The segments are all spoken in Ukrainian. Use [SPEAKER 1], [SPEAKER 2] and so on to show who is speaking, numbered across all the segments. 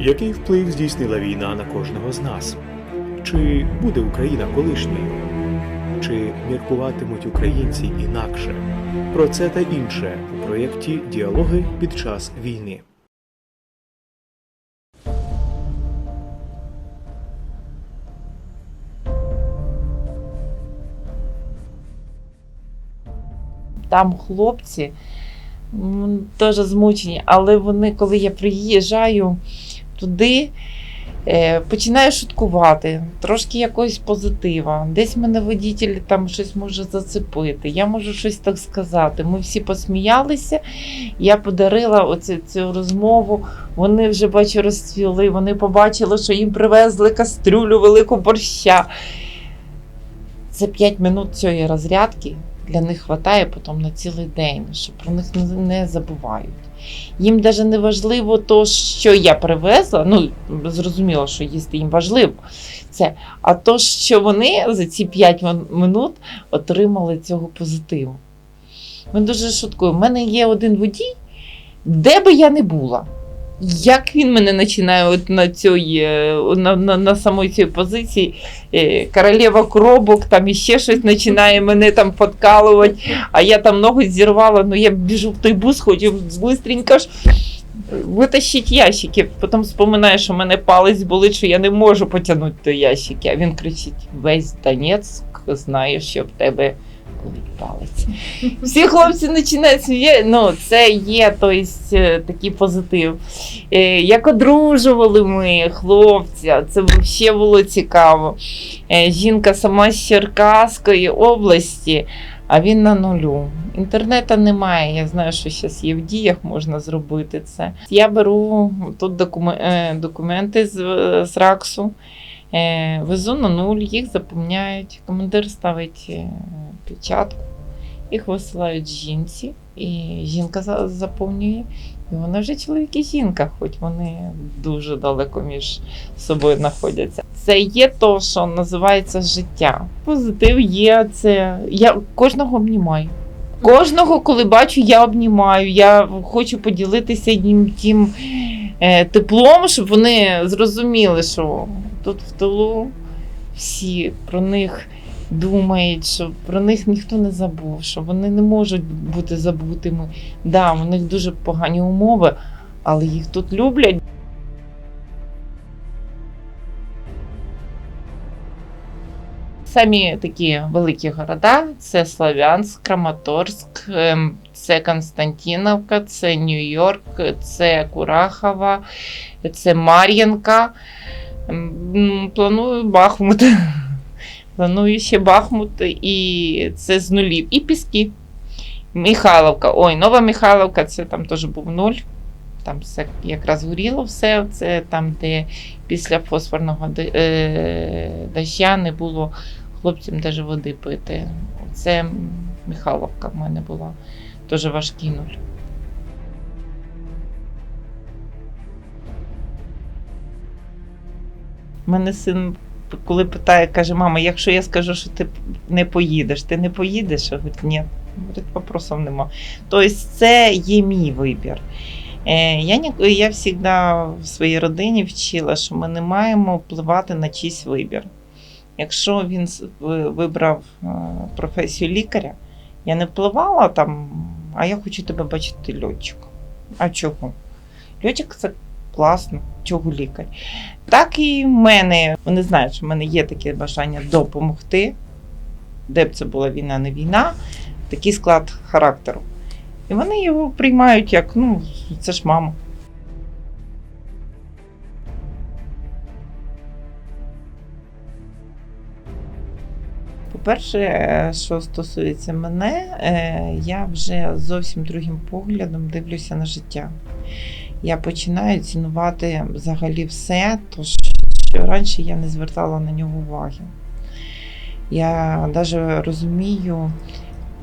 [SPEAKER 1] Який вплив здійснила війна на кожного з нас? Чи буде Україна колишньою? Чи міркуватимуть українці інакше? Про це та інше у проєкті Діалоги під час війни.
[SPEAKER 2] Там хлопці теж змучені, але вони, коли я приїжджаю туди, е, починаю шуткувати, трошки якогось позитива. Десь мене водитель там щось може зацепити, я можу щось так сказати. Ми всі посміялися. Я подарила оцю цю розмову. Вони вже бачу розцвіли. Вони побачили, що їм привезли кастрюлю велику борща. За 5 минут цієї розрядки для них вистачає потім на цілий день, що про них не, забувають. Їм навіть не важливо то, що я привезла. Ну, зрозуміло, що їсти їм важливо. Це, а то, що вони за ці 5 минут отримали цього позитиву. Ми дуже шуткуємо. У мене є один водій, де би я не була. Як він мене починає от на цій, е, на, на, на самій цій позиції, е, королева коробок, там іще щось починає мене там подкалувати, а я там ногу зірвала, ну я біжу в той бус, хочу швидко ж витащити ящики. Потім споминаю, що в мене палець болить, що я не можу потягнути той ящик. А він кричить: весь Донецьк знає, що в тебе палець. Всі хлопці починають сміяти. Ну, це є тобто, такий позитив. Е, Як одружували ми хлопця, це взагалі було цікаво. Е, Жінка сама з Черкаської області, а він на нулю. Інтернету немає. Я знаю, що зараз є в діях, можна зробити це. Я беру тут документи з, РАКСу, везу на нуль, їх заповняють. Командир ставить печатку, їх висилають жінці, і жінка заповнює. І вона вже чоловік і жінка, хоч вони дуже далеко між собою знаходяться. Це є то, що називається життя. Позитив є це. Я кожного обнімаю. Кожного, коли бачу, я обнімаю. Я хочу поділитися їм тим е, теплом, щоб вони зрозуміли, що тут в тилу всі про них думають, що про них ніхто не забув, що вони не можуть бути забутими. Да, у них дуже погані умови, але їх тут люблять. Самі такі великі города це Славянськ, Краматорськ, ем, це Константиновка, це Нью-Йорк, це Курахова, це Мар'їнка. Ем, Планую Бахмут. Планую ще Бахмут і це з нулів. І Піски. Михайловка. Ой, Нова Михайловка, це там теж був нуль. Там все якраз горіло все. Це там, де після фосфорного е, доща не було хлопцям навіть води пити. Це Михайловка в мене була. Дуже важкий нуль. У мене син, коли питає, каже, мама, якщо я скажу, що ти не поїдеш, ти не поїдеш? Я говорю, ні, Говорить, нема. Тобто це є мій вибір. Е, Я, я завжди в своїй родині вчила, що ми не маємо впливати на чийсь вибір. Якщо він вибрав е, професію лікаря, я не впливала там, а я хочу тебе бачити льотчиком. А чого? Льотчик це класно, чого лікар? Так і в мене, вони знають, що в мене є таке бажання допомогти, де б це була війна, не війна, такий склад характеру. І вони його приймають як, ну, це ж мама. По-перше, е, що стосується мене, е, я вже зовсім другим поглядом дивлюся на життя. Я починаю цінувати взагалі все, то що раніше я не звертала на нього уваги. Я навіть розумію,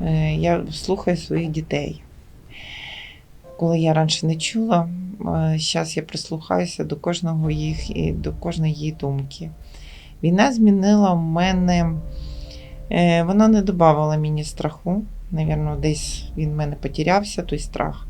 [SPEAKER 2] е, я слухаю своїх дітей. Коли я раніше не чула, зараз я прислухаюся до кожного їх і до кожної її думки. Війна змінила в мене, е, вона не додавала мені страху. Навірно, десь він в мене потерявся, той страх.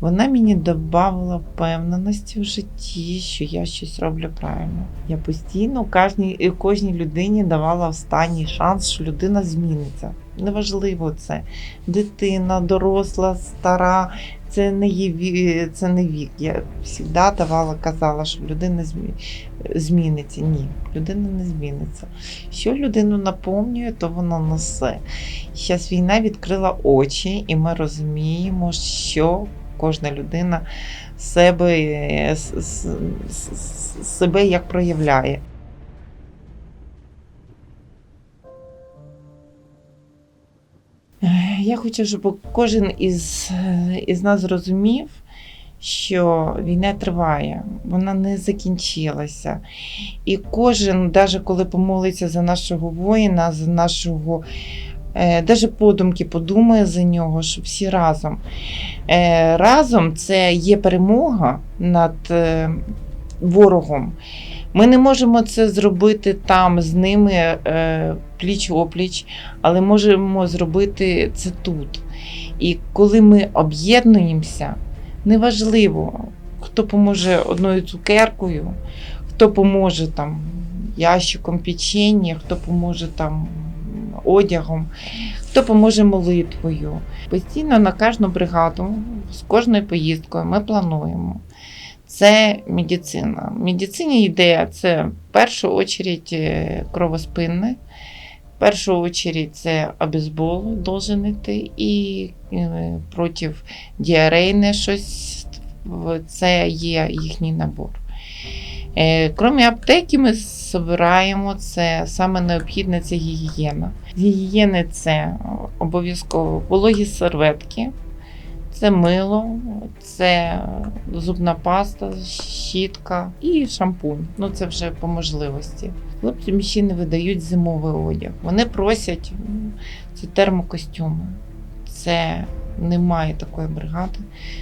[SPEAKER 2] Вона мені додавала впевненості в житті, що я щось роблю правильно. Я постійно кожній, кожній людині давала останній шанс, що людина зміниться. Неважливо це. Дитина, доросла, стара, це не є це не вік. Я завжди давала, казала, що людина зміниться. Ні, людина не зміниться. Що людину наповнює, то воно несе. Зараз війна відкрила очі, і ми розуміємо, що кожна людина себе, е, себе як проявляє. Е, Я хочу, щоб кожен із, із нас зрозумів, що війна триває, вона не закінчилася. І кожен, навіть коли помолиться за нашого воїна, за нашого, е, навіть подумки подумає за нього, що всі разом. Е, разом це є перемога над е, ворогом. Ми не можемо це зробити там з ними пліч опліч, але можемо зробити це тут. І коли ми об'єднуємося, неважливо, хто поможе одною цукеркою, хто поможе там ящиком печення, хто поможе там одягом, хто поможе молитвою. Постійно на кожну бригаду з кожною поїздкою ми плануємо. Це медицина. В медицині йде це в першу чергу кровоспинне, в першу чергу це обезбол должен йти і е, проти діарейне щось. Це є їхній набор. Е, Крім аптеки, ми збираємо це саме необхідне це гігієна. Гігієни це обов'язково вологі серветки, це мило, це зубна паста, щітка і шампунь. Ну це вже по можливості. Хлопці ще не видають зимовий одяг. Вони просять це термокостюми. Це немає такої бригади,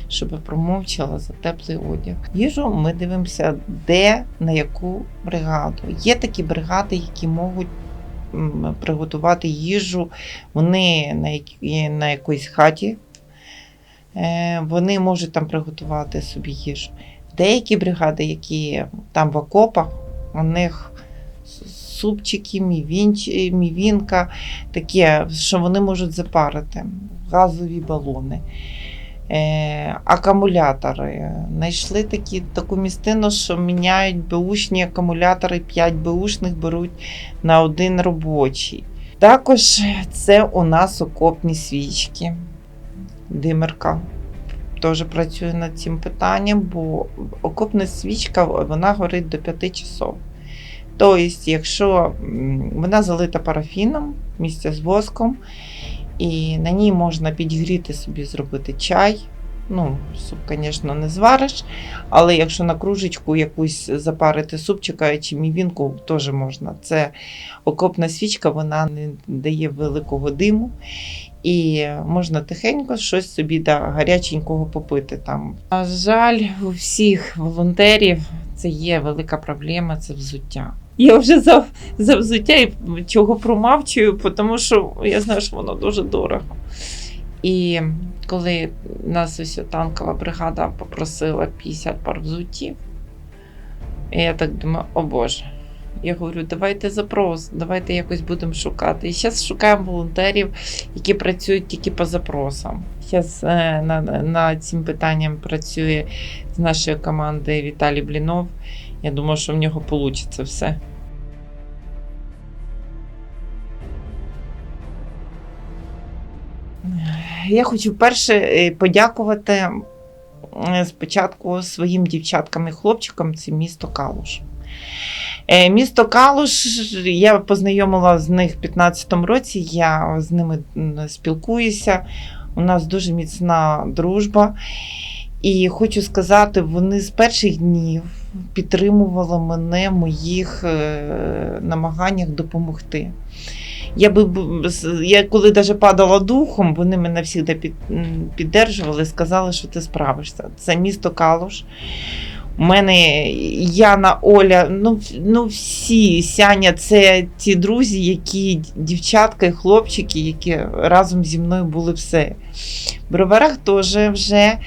[SPEAKER 2] щоб промовчала за теплий одяг. Їжу ми дивимося, де на яку бригаду. Є такі бригади, які можуть приготувати їжу. Вони на, які- на якоїсь хаті. Е, Вони можуть там приготувати собі їжу. Деякі бригади, які там в окопах, у них супчики, мівінч, мівінка, таке, що вони можуть запарити, газові балони. Е, акумулятори. Знайшли такі, таку містину, що міняють беушні акумулятори, 5 беушних беруть на один робочий. Також це у нас окопні свічки. Димерка теж працює над цим питанням, бо окопна свічка вона горить до 5 часов. Тобто, якщо вона залита парафіном місця з воском, і на ній можна підігріти собі, зробити чай. Ну, суп, звісно, не звариш, але якщо на кружечку якусь запарити супчика чи мівінку, теж можна. Це окопна свічка, вона не дає великого диму. І можна тихенько щось собі да, гаряченького попити там. На жаль, у всіх волонтерів це є велика проблема це взуття. Я вже за, за взуття і чого промавчую, тому що я знаю, що воно дуже дорого. І коли нас ось танкова бригада попросила 50 пар взуттів, я так думаю, о Боже. Я говорю, давайте запрос, давайте якось будемо шукати. І зараз шукаємо волонтерів, які працюють тільки по запросам. Зараз е, на, на цим питанням працює з нашої команди Віталій Блінов. Я думаю, що в нього вийде все. Я хочу перше е, подякувати спочатку своїм дівчаткам і хлопчикам, це місто Калуш. Е, Місто Калуш, я познайомила з них в 15-му році, я з ними спілкуюся. У нас дуже міцна дружба. І хочу сказати, вони з перших днів підтримували мене в моїх е, намаганнях допомогти. Я би я коли навіть падала духом, вони мене завжди під, піддержували, сказали, що ти справишся. Це місто Калуш. У мене Яна, Оля, ну, ну всі Сяня, це ті друзі, які дівчатка і хлопчики, які разом зі мною були все. В броварах теж вже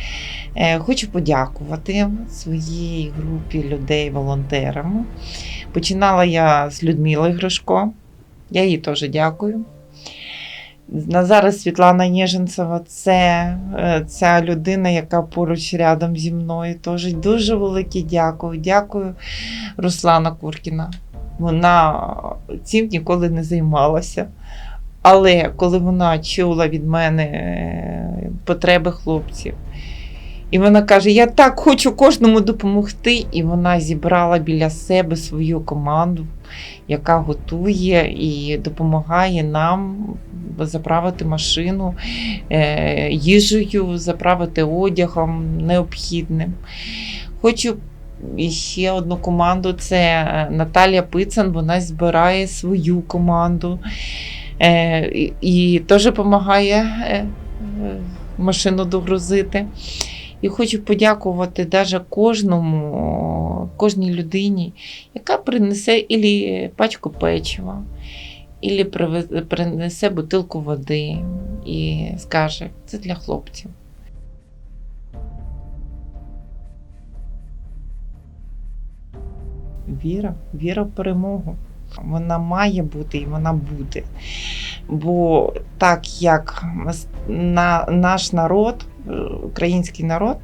[SPEAKER 2] Хочу подякувати своїй групі людей волонтерам. Починала я з Людмили Гришко. Я їй теж дякую. На зараз Світлана Ніженцева це е, ця людина, яка поруч рядом зі мною. Теж дуже велике дякую. Дякую, Руслана Куркіна. Вона цим ніколи не займалася. Але коли вона чула від мене е, потреби хлопців, і вона каже: Я так хочу кожному допомогти. І вона зібрала біля себе свою команду, яка готує і допомагає нам заправити машину е, їжею, заправити одягом необхідним. Хочу ще одну команду це е, Наталія Пицан. Вона збирає свою команду е, і, і теж допомагає машину догрузити. І хочу подякувати даже кожному, кожній людині, яка принесе ілі пачку печива, ілі принесе бутилку води і скаже, це для хлопців. Віра, віра в перемогу. Вона має бути і вона буде. Бо так як на, наш народ, е, український народ,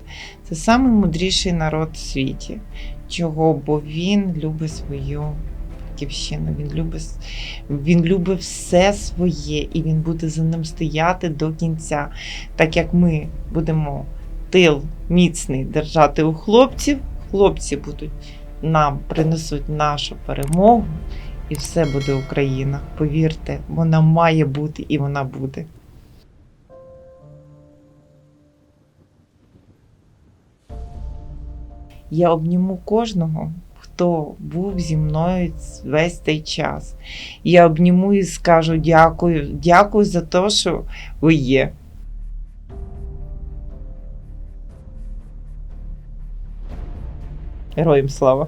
[SPEAKER 2] це наймудріший народ в світі. Чого? Бо він любить свою батьківщину, він любить, він любить все своє і він буде за ним стояти до кінця. Так як ми будемо тил міцний держати у хлопців, хлопці будуть нам принесуть нашу перемогу, і все буде Україна. Повірте, вона має бути і вона буде. Я обніму кожного, хто був зі мною весь цей час. Я обніму і скажу дякую, дякую за те, що ви є. Героям слава!